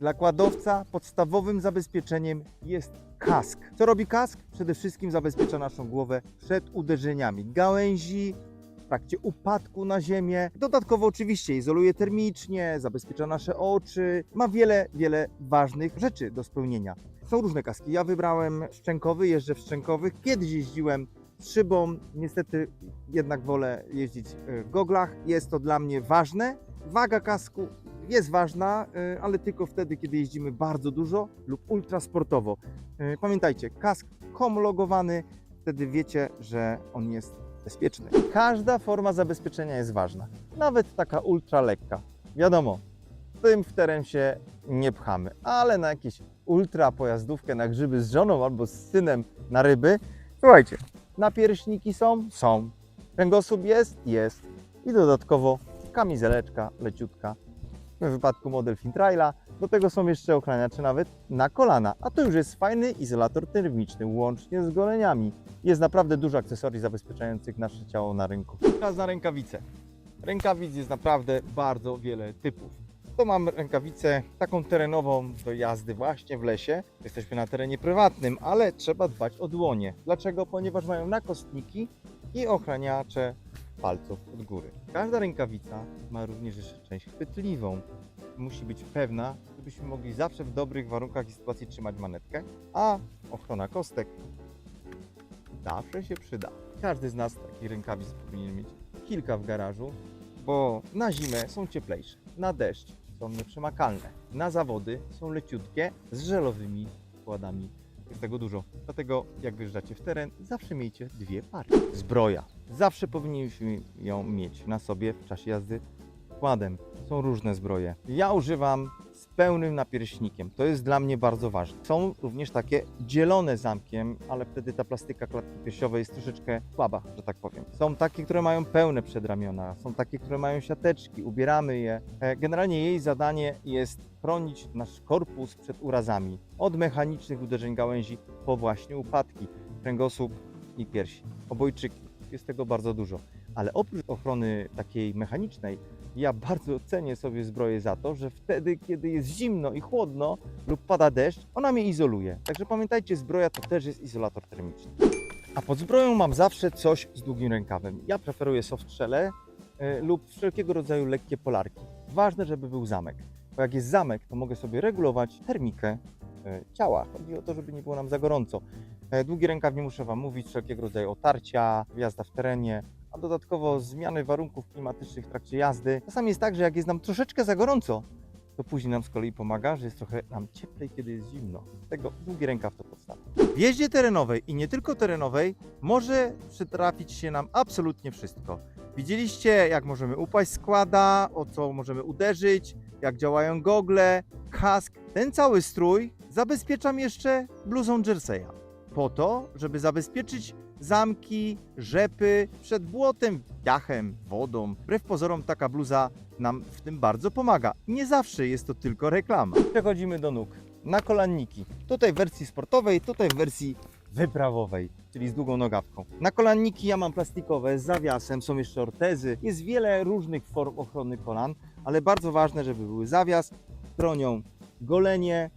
Dla kładowca podstawowym zabezpieczeniem jest kask. Co robi kask? Przede wszystkim zabezpiecza naszą głowę przed uderzeniami gałęzi, w trakcie upadku na ziemię. Dodatkowo oczywiście izoluje termicznie, zabezpiecza nasze oczy. Ma wiele, wiele ważnych rzeczy do spełnienia. Są różne kaski. Ja wybrałem szczękowy, jeżdżę w szczękowych. Kiedyś jeździłem szybą. Niestety jednak wolę jeździć w goglach. Jest to dla mnie ważne. Waga kasku jest ważna, e, ale tylko wtedy, kiedy jeździmy bardzo dużo lub ultrasportowo. E, Pamiętajcie, kask homologowany, wtedy wiecie, że on jest bezpieczny. Każda forma zabezpieczenia jest ważna, nawet taka ultra lekka. Wiadomo, tym w teren się nie pchamy, ale na jakieś ultra pojazdówkę, na grzyby z żoną albo z synem na ryby, słuchajcie, napierśniki są? Są. Kręgosłup jest? Jest. I dodatkowo kamizeleczka leciutka. W wypadku model Fintraila. Do tego są jeszcze ochraniacze nawet na kolana. A to już jest fajny izolator termiczny, łącznie z goleniami. Jest naprawdę dużo akcesorii zabezpieczających nasze ciało na rynku. Teraz na rękawice. Rękawic jest naprawdę bardzo wiele typów. To mam rękawicę taką terenową do jazdy właśnie w lesie. Jesteśmy na terenie prywatnym, ale trzeba dbać o dłonie. Dlaczego? Ponieważ mają nakostniki i ochraniacze palców od góry. Każda rękawica ma również jeszcze część chwytliwą. Musi być pewna, żebyśmy mogli zawsze w dobrych warunkach i sytuacji trzymać manetkę, a ochrona kostek zawsze się przyda. Każdy z nas takich rękawic powinien mieć kilka w garażu, bo na zimę są cieplejsze, na deszcz są nieprzemakalne, na zawody są leciutkie z żelowymi składami. Jest tego dużo. Dlatego jak wyjeżdżacie w teren, zawsze miejcie dwie pary. Zbroja. Zawsze powinniśmy ją mieć na sobie w czasie jazdy składem. Są różne zbroje. Ja używam z pełnym napierśnikiem. To jest dla mnie bardzo ważne. Są również takie dzielone zamkiem, ale wtedy ta plastyka klatki piersiowej jest troszeczkę słaba, że tak powiem. Są takie, które mają pełne przedramiona, są takie, które mają siateczki, ubieramy je. E, Generalnie jej zadanie jest chronić nasz korpus przed urazami. Od mechanicznych uderzeń gałęzi po właśnie upadki, kręgosłup i piersi. Obojczyki. Jest tego bardzo dużo. Ale oprócz ochrony takiej mechanicznej, ja bardzo cenię sobie zbroję za to, że wtedy, kiedy jest zimno i chłodno lub pada deszcz, ona mnie izoluje. Także pamiętajcie, zbroja to też jest izolator termiczny. A pod zbroją mam zawsze coś z długim rękawem. Ja preferuję softshelle y, lub wszelkiego rodzaju lekkie polarki. Ważne, żeby był zamek. Bo jak jest zamek, to mogę sobie regulować termikę y, ciała. Chodzi o to, żeby nie było nam za gorąco. E, Długi rękaw nie muszę Wam mówić, wszelkiego rodzaju otarcia, jazda w terenie, a dodatkowo zmiany warunków klimatycznych w trakcie jazdy. Czasami jest tak, że jak jest nam troszeczkę za gorąco, to później nam z kolei pomaga, że jest trochę nam cieplej, kiedy jest zimno. Tego długi rękaw to podstawa. W jeździe terenowej i nie tylko terenowej może przytrafić się nam absolutnie wszystko. Widzieliście, jak możemy upaść składa, o co możemy uderzyć, jak działają gogle, kask. Ten cały strój zabezpieczam jeszcze bluzą Jerseya. Po to, żeby zabezpieczyć zamki, rzepy przed błotem, piachem, wodą. Wbrew pozorom taka bluza nam w tym bardzo pomaga. Nie zawsze jest to tylko reklama. Przechodzimy do nóg. Na kolanniki. Tutaj w wersji sportowej, tutaj w wersji wyprawowej, czyli z długą nogawką. Na kolanniki ja mam plastikowe z zawiasem, są jeszcze ortezy. Jest wiele różnych form ochrony kolan, ale bardzo ważne, żeby były zawias, bronią golenie,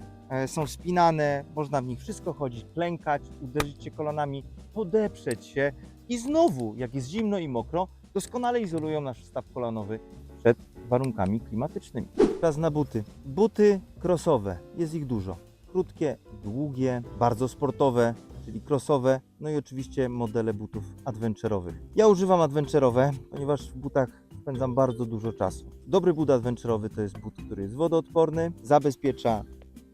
są spinane, można w nich wszystko chodzić, klękać, uderzyć się kolanami, podeprzeć się i znowu, jak jest zimno i mokro, doskonale izolują nasz staw kolanowy przed warunkami klimatycznymi. Teraz na buty. Buty crossowe, jest ich dużo. Krótkie, długie, bardzo sportowe, czyli crossowe, no i oczywiście modele butów adventurowych. Ja używam adventurowe, ponieważ w butach spędzam bardzo dużo czasu. Dobry but adventurowy to jest but, który jest wodoodporny, zabezpiecza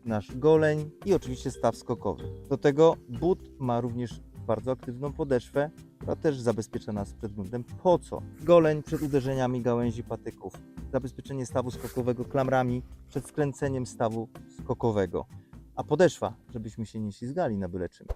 nasz goleń i oczywiście staw skokowy. Do tego but ma również bardzo aktywną podeszwę, która też zabezpiecza nas przed gruntem. Po co? Goleń przed uderzeniami gałęzi patyków, zabezpieczenie stawu skokowego klamrami przed skręceniem stawu skokowego, a podeszwa, żebyśmy się nie ślizgali na byle czym.